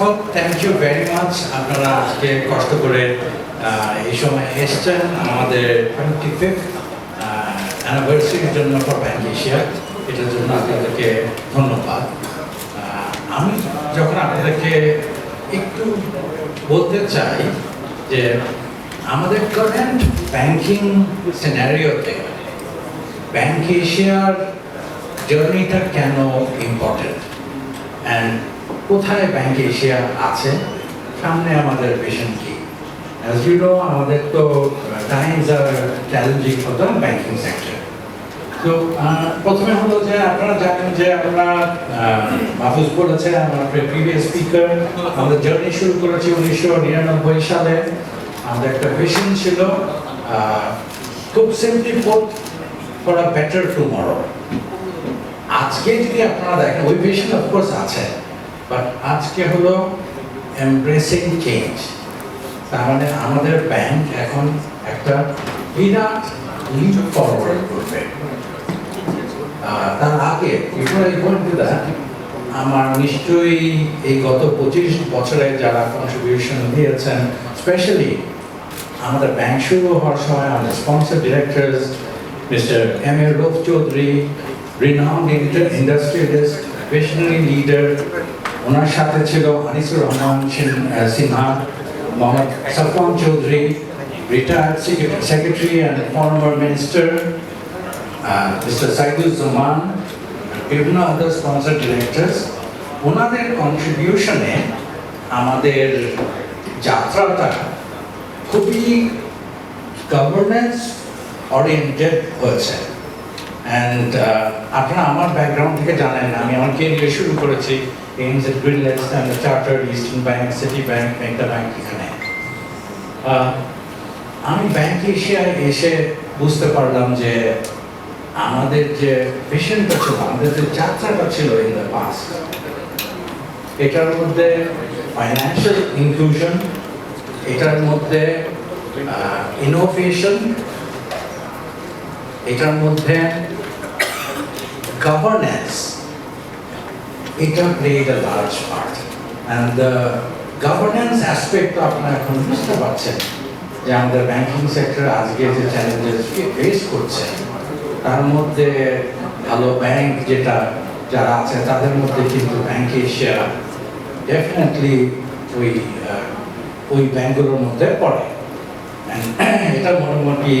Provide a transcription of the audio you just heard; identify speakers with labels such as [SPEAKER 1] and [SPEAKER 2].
[SPEAKER 1] All thank you very much আপনারা আজকে কষ্ট করে এই সময় এসছেন আমাদের টোয়েন্টি ফিফথ অ্যানিভার্সারির জন্য ফর ব্যাংক এশিয়া এটার জন্য আপনাদেরকে ধন্যবাদ। আমি যখন আপনাদেরকে একটু বলতে চাই যে আমাদের কারেন্ট ব্যাংকিং সিনারিওতে ব্যাংক এশিয়ার জার্নিটা কেন ইম্পর্টেন্ট কোথায় ব্যাংক এশিয়া আছে? সামনে আমাদের ভিশন কি? অ্যাজ ইউ নো আমাদের তো times are challenging for the banking sector তো প্রথমে হলো যে আপনারা জানেন যে আমরা মাহফুজ বলেছে আমার প্রিভিয়াস স্পিকার আমাদের জার্নি শুরু করেছি উনিশশো নিরানব্বই সালে। আমাদের একটা ভিশন ছিল খুব simply put for a better tomorrow আজকে যদি আপনারা দেখেন, ওই ভিশন অফকোর্স আছে। বাট আজকে হলো এমব্রেসিং চেঞ্জ তার মানে আমাদের ব্যাংক এখন একটা বিরাট লিপ ফরওয়ার্ড করবে। তার আগে আমার নিশ্চয়ই এই গত পঁচিশ বছরে যারা কন্ট্রিবিউশন দিয়েছেন স্পেশালি আমাদের ব্যাংক শুরু হওয়ার সময় আমাদের sponsor directors mister M A Rup Chowdhury renowned industrialist visionary leader ওনার সাথে ছিল Anisur Rahman Sinha, Mohammad Safwan Chowdhury retired secretary and former minister mister Saidul Zaman, বিভিন্ন আদার স্পন্সর ডিরেক্টরস ওনাদের কন্ট্রিবিউশনে আমাদের যাত্রাটা খুবই গভর্নেন্স ওরিয়েন্টেড হয়েছে। অ্যান্ড আপনারা আমার ব্যাকগ্রাউন্ড থেকে জানেন, আমি আমার কেরিয়ার শুরু করেছি AIIMS at Greenland standard chartered eastern bank city bank মেঘনা ব্যাংক এখানে। আমি ব্যাংক এশিয়ায় এসে বুঝতে পারলাম যে আমাদের যে ভিশনটা ছিল, আমাদের যে যাত্রাটা ছিল ইন দ্য পাস্ট এটার মধ্যে ফাইন্যান্সিয়াল ইনক্লুশন এটার মধ্যে ইনোভেশন এটার মধ্যে গভর্নেন্স এটা played a large part and the governance aspect আপনারা এখন বুঝতে পারছেন যে আমাদের ব্যাংকিং সেক্টর আজকে যে চ্যালেঞ্জেসকে ফেস করছে, তার মধ্যে ভালো ব্যাংক যেটা, যারা আছে, তাদের মধ্যে কিন্তু ব্যাংক এশিয়া ডেফিনেটলি ওই ওই ব্যাংকগুলোর মধ্যে পড়ে। And এটা মোটামুটি